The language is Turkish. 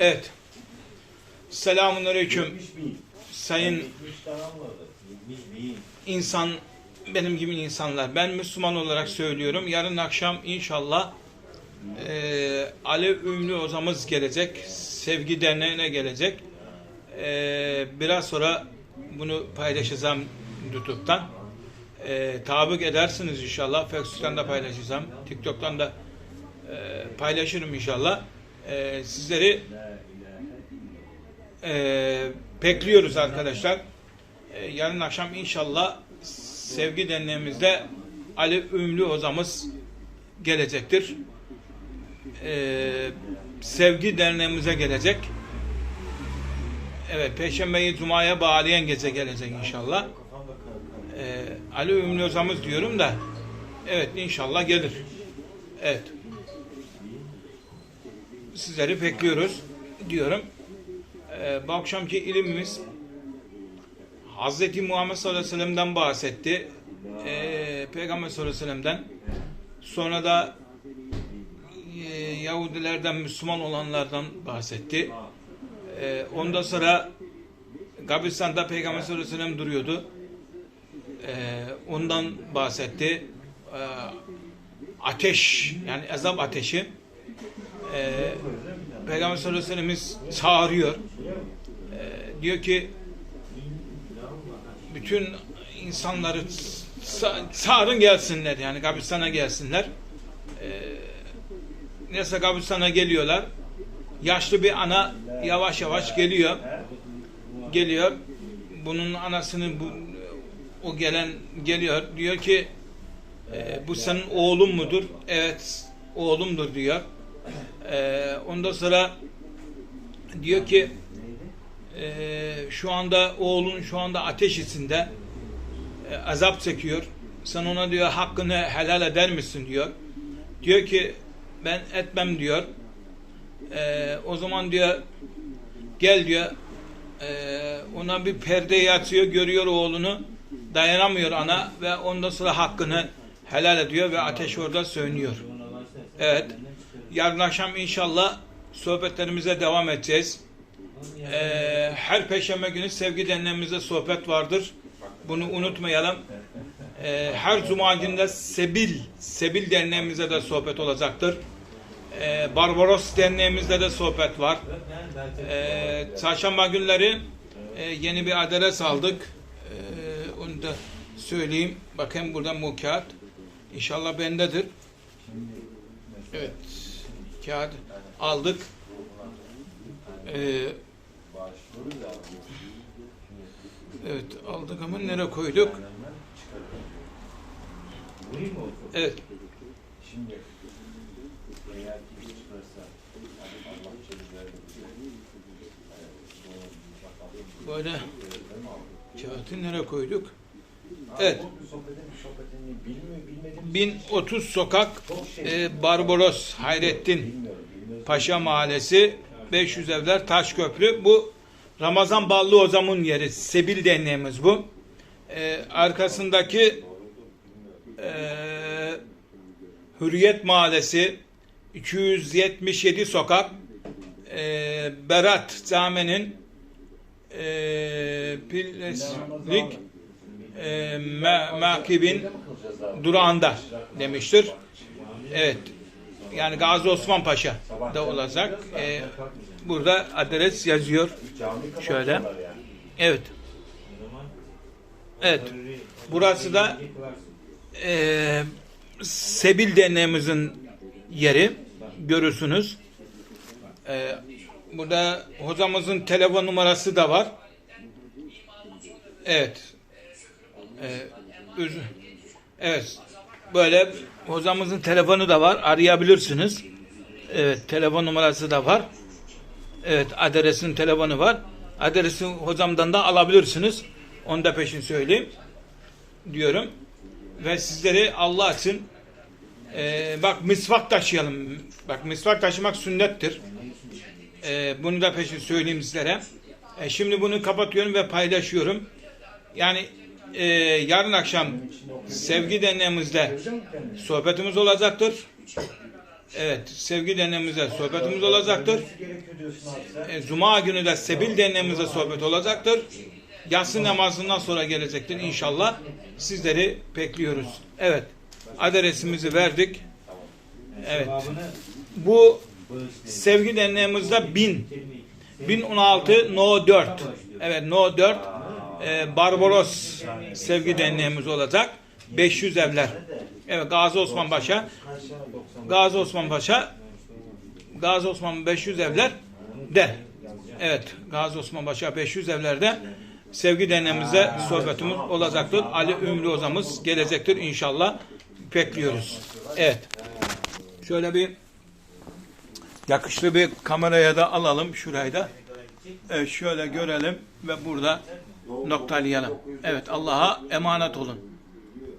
Evet. Selamun Aleyküm. 70 bin. Sayın 70 tane almadı. 70 bin. insan, benim gibi insanlar. Ben Müslüman olarak söylüyorum. Yarın akşam inşallah eee Ali Ünlü hocamız gelecek. Sevgi Derneği'ne gelecek. Eee, biraz sonra bunu paylaşacağım YouTube'dan. Eee tabik edersiniz inşallah. Facebook'tan da paylaşacağım. TikTok'tan da eee, paylaşırım inşallah. Eee, sizleri Ee, bekliyoruz arkadaşlar. Ee, yarın akşam inşallah sevgi derneğimizde Ali Ümlü hocamız gelecektir. Ee, sevgi derneğimize gelecek. Evet, Perşembeyi Cuma'ya bağlayan gece gelecek inşallah. Ee, Ali Ümlü hocamız diyorum da evet inşallah gelir. Evet. Sizleri bekliyoruz diyorum. Ee, bu akşamki ilimimiz Hz. Muhammed sallallahu aleyhi ve sellem'den bahsetti. Ee, Peygamber sallallahu aleyhi ve sellem'den. Sonra da e, Yahudilerden Müslüman olanlardan bahsetti. Ee, ondan sonra Kabristan'da Peygamber sallallahu aleyhi ve sellem duruyordu. Ee, ondan bahsetti. Ee, ateş yani azap ateşi. Ee, Peygamber sallallahu aleyhi ve sellem'imiz çağırıyor. Ee, diyor ki bütün insanları sa- çağırın gelsinler yani kabristan'a gelsinler. Ee, neyse kabristan'a geliyorlar. Yaşlı bir ana yavaş yavaş geliyor. Geliyor. Bunun anasını bu o gelen geliyor. Diyor ki e, bu senin oğlun mudur? Evet oğlumdur diyor. Ee, ondan sonra diyor ki e, şu anda oğlun şu anda ateş içinde e, azap çekiyor. Sen ona diyor hakkını helal eder misin diyor. Diyor ki ben etmem diyor. E, o zaman diyor gel diyor e, ona bir perde atıyor görüyor oğlunu dayanamıyor ana ve ondan sonra hakkını helal ediyor ve ateş orada sönüyor. Evet. Yarın akşam inşallah sohbetlerimize devam edeceğiz. Ee, her peşembe günü sevgi derneğimizde sohbet vardır. Bunu unutmayalım. Ee, her cuma günde Sebil, Sebil derneğimizde de sohbet olacaktır. Ee, Barbaros derneğimizde de sohbet var. Ee, çarşamba günleri e, yeni bir adres aldık. Ee, onu da söyleyeyim. Bakın burada bu kağıt. İnşallah bendedir. Evet. Kağıt aldık. Ee, evet aldık ama nereye koyduk? Evet. Böyle kağıtı nereye koyduk? Evet. Bu sohbetin sohbetini bilmiyor, bilmediğim 1030 sokak e, Barbaros Hayrettin. Paşa Mahallesi 500 evler Taşköprü. Bu Ramazan Ballı Hocam'ın yeri. Sebil derneğimiz bu. E, arkasındaki e, Hürriyet Mahallesi 277 sokak e, Berat Camii'nin e, Pileslik e, Makibin durağında demiştir. Evet. Yani Gazi Osman Paşa da olacak. E, burada adres yazıyor. Şöyle. Evet. Evet. Burası da e, Sebil derneğimizin yeri. Görürsünüz. E, burada hocamızın telefon numarası da var. Evet. E, üz- evet. Böyle hocamızın telefonu da var. Arayabilirsiniz. Evet. Telefon numarası da var. Evet. Adresin telefonu var. Adresi hocamdan da alabilirsiniz. Onu da peşin söyleyeyim. Diyorum. Ve sizleri Allah için e, bak misvak taşıyalım. Bak misvak taşımak sünnettir. E, bunu da peşin söyleyeyim sizlere. E, şimdi bunu kapatıyorum ve paylaşıyorum. Yani e, yarın akşam sevgi derneğimizde sohbetimiz olacaktır. Evet, sevgi derneğimizde sohbetimiz olacaktır. Ölmesi gerekiyor diyorsun abi sen. E, Cuma günü de Sebil derneğimizde sohbet olacaktır. Yatsı namazından sonra gelecektir inşallah. Sizleri bekliyoruz. Evet, adresimizi verdik. Evet. Bu sevgi derneğimizde 1000. 1016 No 4. Evet No 4 e, Barbaros sevgi derneğimiz olacak. 500 evler. Evet Gazi Osman Paşa. Gazi Osman Paşa. Gazi Osman 500 evler de. Evet Gazi Osman Paşa 500 evlerde sevgi derneğimizde sohbetimiz olacaktır. Ali Ümrü hocamız gelecektir inşallah. Bekliyoruz. Evet. Şöyle bir yakışlı bir kameraya da alalım şurayı da. Evet, şöyle görelim ve burada noktalayalım. Evet Allah'a emanet olun.